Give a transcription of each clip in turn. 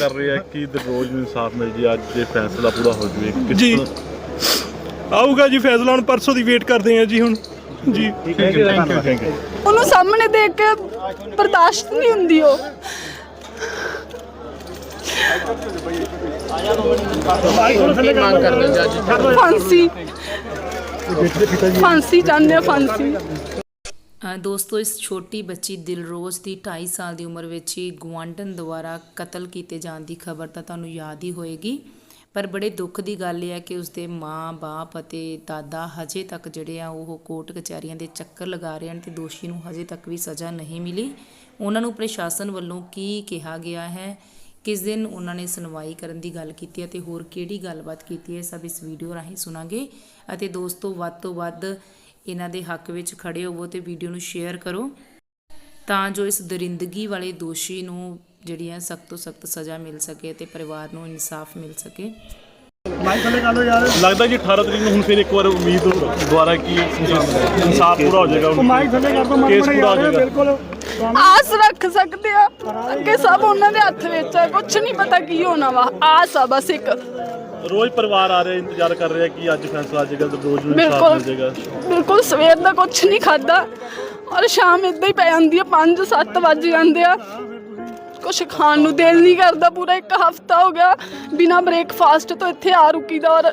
ਕਰ ਰਹੇ ਆ ਕਿ ਦਰਰੋਜ਼ ਨੂੰ ਇਨਸਾਫ ਮਿਲ ਜੇ ਅੱਜ ਇਹ ਫੈਸਲਾ ਪੂਰਾ ਹੋ ਜਾਵੇ ਕਿਸ ਜੀ। ਤਰ੍ਹਾਂ- ਆਊਗਾ ਜੀ ਫੈਸਲਾ ਹੁਣ ਪਰਸੋਂ ਦੀ ਵੇਟ ਕਰਦੇ ਹਾਂ ਜੀ ਹੁਣ। ਜੀ। Thank you thank you thank you ਉਹਨੂੰ ਸਾਹਮਣੇ ਦੇਖ ਕੇ ਬਰਦਾਸ਼ਤ ਨਹੀਂ ਹੁੰਦੀ ਉਹ। ਫਾਂਸੀ। ਫਾਂਸੀ ਚਾਹੁੰਦੇ ਆ ਫਾਂਸੀ। ਦੋਸਤੋ, ਇਸ ਛੋਟੀ ਬੱਚੀ ਦਿਲਰੋਜ਼ ਦੀ 2.5 ਸਾਲ ਦੀ ਉਮਰ ਵਿੱਚ ਹੀ ਗੁਆਂਢਣ ਦੁਆਰਾ ਕਤਲ ਕੀਤੇ ਜਾਣ ਦੀ ਖਬਰ ਤਾਂ ਤੁਹਾਨੂੰ ਯਾਦ ਹੀ ਹੋਏਗੀ। ਪਰ ਬੜੇ ਦੁੱਖ ਦੀ ਗੱਲ ਇਹ ਹੈ ਕਿ ਉਸਦੇ ਮਾਂ, ਬਾਪ ਅਤੇ ਦਾਦਾ ਹਜੇ ਤੱਕ ਜਿਹੜੇ ਆ ਉਹ ਕੋਰਟ ਕਚਹਿਰੀਆਂ ਦੇ ਚੱਕਰ ਲਗਾ ਰਹੇ ਹਨ ਤੇ ਦੋਸ਼ੀ ਨੂੰ ਹਜੇ ਤੱਕ ਵੀ ਸਜ਼ਾ ਨਹੀਂ ਮਿਲੀ। ਉਹਨਾਂ ਨੂੰ ਪ੍ਰਸ਼ਾਸਨ ਵੱਲੋਂ ਕੀ ਕਿਹਾ ਗਿਆ ਹੈ? ਕਿਸ ਦਿਨ ਉਹਨਾਂ ਨੇ ਸੁਣਵਾਈ ਕਰਨ ਦੀ ਗੱਲ ਕੀਤੀ ਹੈ ਤੇ ਹੋਰ ਕਿਹੜੀ ਗੱਲਬਾਤ ਕੀਤੀ ਹੈ? ਸਭ ਇਸ ਵੀਡੀਓ ਰਾਹੀਂ ਸੁਣਾਂਗੇ। ਅਤੇ ਦੋਸਤੋ, ਵੱਧ ਤੋਂ ਵੱਧ ਇਹਨਾਂ ਦੇ ਹੱਕ ਵਿੱਚ ਖੜੇ ਹੋਵੋ ਤੇ ਵੀਡੀਓ ਨੂੰ ਸ਼ੇਅਰ ਕਰੋ। ਤਾਂ ਜੋ ਇਸ ਦਰਿੰਦਗੀ ਵਾਲੇ ਦੋਸ਼ੀ ਨੂੰ ਜਿਹੜੀ ਹੈ ਸਖਤ ਤੋਂ ਸਖਤ ਸਜ਼ਾ ਮਿਲ ਸਕੇ ਤੇ ਪਰਿਵਾਰ ਨੂੰ ਇਨਸਾਫ ਮਿਲ ਸਕੇ। ਲੱਗਦਾ ਜੀ 18 ਤਰੀਕ ਨੂੰ ਹੁਣ ਫਿਰ ਇੱਕ ਵਾਰ ਉਮੀਦ ਦੁਆਰਾ ਕਿ ਇਨਸਾਫ ਪੂਰਾ ਹੋ ਜਾਏਗਾ ਕੇਸ ਪੂਰਾ ਹੋ ਜਾਏਗਾ। ਆਸ ਰੱਖ ਸਕਦੇ ਆ ਅੱਗੇ ਸਭ ਉਹਨਾਂ ਦੇ ਹੱਥ ਵਿੱਚ ਆ ਕੁਝ ਨਹੀਂ ਪਤਾ ਕੀ ਹੋਣਾ ਵਾ। ਆਸ ਆ ਬਸ ਇੱਕ। ਰੋਜ਼ ਪਰਿਵਾਰ ਆ ਰਿਹਾ ਇੰਤਜ਼ਾਰ ਕਰ ਰਿਹਾ ਕਿ ਅੱਜ ਫੈਸਲਾ ਆ ਜਾਏਗਾ ਤੇ ਰੋਜ਼ ਨੂੰ ਇਨਸਾਫ ਮਿਲ ਜਾਏਗਾ। ਬਿਲਕੁਲ ਸਵੇਰ ਦਾ ਕੁਝ ਨਹੀਂ ਖਾਦਾ ਔਰ ਸ਼ਾਮ ਇਦਾਂ ਹੀ ਪੈ ਜਾਂਦੀ ਆ 5 7 ਵੱਜ ਜਾਂਦੇ ਆ। ਕੁਝ ਖਾਣ ਨੂੰ ਦਿਲ ਨਹੀਂ ਕਰਦਾ ਪੂਰਾ ਇੱਕ ਹਫਤਾ ਹੋ ਗਿਆ ਬਿਨਾ ਬ੍ਰੇਕਫਾਸਟ ਤੋਂ ਇੱਥੇ ਆ ਰੁਕੀ ਦਾ ਔਰ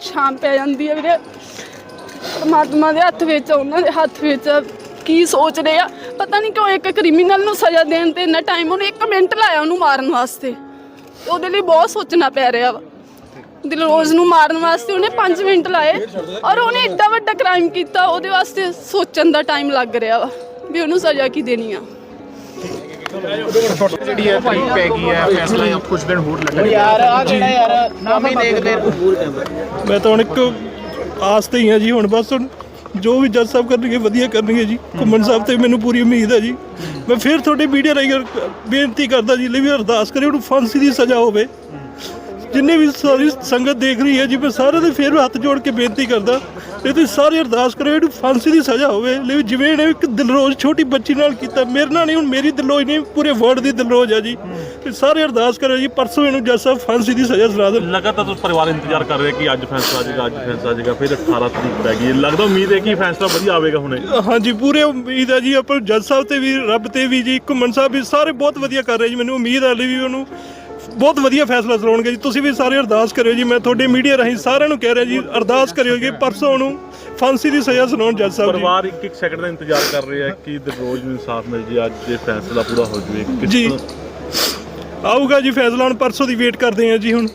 ਸ਼ਾਮ ਪੈ ਜਾਂਦੀ ਹੈ ਵੀਰੇ। ਪਰਮਾਤਮਾ ਦੇ ਹੱਥ ਵਿੱਚ ਆ, ਉਹਨਾਂ ਦੇ ਹੱਥ ਵਿੱਚ ਆ। ਕੀ ਸੋਚ ਰਹੇ ਆ ਪਤਾ ਨਹੀਂ ਕਿਉਂ ਇੱਕ ਕ੍ਰਿਮੀਨਲ ਨੂੰ ਸਜ਼ਾ ਦੇਣ ਤੇ ਇੰਨਾ ਟਾਈਮ ਉਹਨੇ 1 ਮਿੰਟ ਲਾਇਆ ਉਹਨੂੰ ਮਾਰਨ ਵਾਸਤੇ। ਉਹਦੇ ਲਈ ਬਹੁਤ ਸੋਚਣਾ ਪੈ ਰਿਹਾ ਵਾ। ਦਿਲਰੋਜ਼ ਨੂੰ ਮਾਰਨ ਵਾਸਤੇ ਉਹਨੇ 5 ਮਿੰਟ ਲਾਏ ਔਰ ਉਹਨੇ ਏਡਾ ਵੱਡਾ ਕ੍ਰਾਈਮ ਕੀਤਾ ਉਹਦੇ ਵਾਸਤੇ ਸੋਚਣ ਦਾ ਟਾਈਮ ਲੱਗ ਰਿਹਾ ਵਾ ਵੀ ਉਹਨੂੰ ਸਜ਼ਾ ਕੀ ਦੇਣੀ ਆ। ਜਿਹੜੀ ਹੈ ਤਰੀਕ ਪੈ ਗਈ ਹੈ ਫੈਸਲਾ ਜਾਂ ਕੁਝ ਦਿਨ ਹੋਰ ਲੱਗਣਗੇ। ਯਾਰ ਆ ਜਿਹੜਾ ਯਾਰ ਨਾਮੀ ਦੇਖਦੇ ਮੈਂ ਤਾਂ ਹੁਣ ਇੱਕ ਆਸ ਤੇ ਹੀ ਜੀ ਹੁਣ ਬਸ ਹੁਣ ਜੋ ਵੀ ਜੱਜ ਸਾਹਿਬ ਕਰਨਗੇ ਵਧੀਆ ਕਰਨਗੇ ਜੀ। ਘੁੰਮਣ ਸਾਹਿਬ ਤੇ ਮੈਨੂੰ ਪੂਰੀ ਉਮੀਦ ਹੈ ਜੀ। ਮੈਂ ਫਿਰ ਤੁਹਾਡੇ ਮੀਡੀਆ ਰਾਹੀਂ ਬੇਨਤੀ ਕਰਦਾ ਜੀ ਲਈ ਵੀ ਅਰਦਾਸ ਕਰੇ ਉਹਨੂੰ ਫਾਂਸੀ ਦੀ ਸਜ਼ਾ ਹੋਵੇ। ਜਿੰਨੇ ਵੀ ਸਾਰੀ ਸੰਗਤ ਦੇਖ ਰਹੀ ਹੈ ਜੀ ਮੈਂ ਸਾਰਿਆਂ ਦੇ ਫਿਰ ਹੱਥ ਜੋੜ ਕੇ ਬੇਨਤੀ ਕਰਦਾ ਇਹ ਤੁਸੀਂ ਸਾਰੇ ਅਰਦਾਸ ਕਰੋ ਇਹਨੂੰ ਫਾਂਸੀ ਦੀ ਸਜ਼ਾ ਹੋਵੇ। ਲਈ ਜਿਵੇਂ ਇਹਨੇ ਇੱਕ ਦਿਲਰੋਜ਼ ਛੋਟੀ ਬੱਚੀ ਨਾਲ ਕੀਤਾ ਮੇਰੇ ਨਾਲ ਨਹੀਂ ਹੁਣ ਮੇਰੀ ਦਿਲਰੋਜ਼ ਨਹੀਂ ਪੂਰੇ ਵਰਲਡ ਦੀ ਦਿਲਰੋਜ਼ ਹੈ ਜੀ। ਤੇ ਸਾਰੇ ਅਰਦਾਸ ਕਰੋ ਜੀ ਪਰਸੋਂ ਇਹਨੂੰ ਜੱਜ ਸਾਹਿਬ ਫਾਂਸੀ ਦੀ ਸਜ਼ਾ ਸੁਣਾ ਦੇਣ। ਲਗਾਤਾਰ ਤੁਸੀਂ ਪਰਿਵਾਰ ਇੰਤਜ਼ਾਰ ਕਰ ਰਿਹਾ ਕਿ ਅੱਜ ਫੈਸਲਾ ਆ ਜਾਏਗਾ ਅੱਜ ਫੈਸਲਾ ਆ ਜਾਏਗਾ ਫਿਰ 18 ਤਰੀਕ ਪੈ ਗਈ। ਲੱਗਦਾ ਉਮੀਦ ਹੈ ਕਿ ਫੈਸਲਾ ਵਧੀਆ ਆਵੇਗਾ ਹੁਣੇ। ਹਾਂਜੀ ਪੂਰੇ ਉਮੀਦ ਹੈ ਜੀ ਆਪਾਂ ਜੱਜ ਸਾਹਿਬ ਤੇ ਵੀ ਰੱਬ ਤੇ ਵੀ ਜੀ ਘੁੰਮਣ ਸਾਹਿਬ ਵੀ ਸਾਰੇ ਬਹੁਤ ਵਧੀਆ ਕਰ ਰਹੇ ਜੀ ਮੈਨੂੰ ਉਮੀਦ ਹੈ ਹਲੇ ਵੀ ਉਹਨੂੰ ਬਹੁਤ ਵਧੀਆ ਫੈਸਲਾ ਸੁਣਾਉਣਗੇ ਜੀ। ਤੁਸੀਂ ਵੀ ਸਾਰੇ ਅਰਦਾਸ ਕਰਿਓ ਜੀ। ਮੈਂ ਤੁਹਾਡੇ ਮੀਡੀਆ ਰਾਹੀਂ ਸਾਰਿਆਂ ਨੂੰ ਕਹਿ ਰਿਹਾ ਜੀ ਅਰਦਾਸ ਕਰਿਓ ਕਿ ਪਰਸੋਂ ਉਹਨੂੰ ਫਾਂਸੀ ਦੀ ਸਜ਼ਾ ਸੁਣਾਉਣ ਜੱਜ ਸਾਹਿਬ ਜੀ। ਪਰਿਵਾਰ ਇੱਕ ਇੱਕ ਸੈਕਿੰਡ ਦਾ ਇੰਤਜ਼ਾਰ ਕਰ ਰਿਹਾ ਹੈ ਕਿ ਦਰਰੋਜ਼ ਨੂੰ ਇਨਸਾਫ ਮਿਲ ਜੇ ਅੱਜ ਇਹ ਫੈਸਲਾ ਪੂਰਾ ਹੋ ਜਾਵੇ ਕਿਸ ਜੀ। ਤਰ੍ਹਾਂ- ਆਊਗਾ ਜੀ ਫੈਸਲਾ ਹੁਣ ਪਰਸੋਂ ਦੀ ਵੇਟ ਕਰਦੇ ਹਾਂ ਜੀ ਹੁਣ।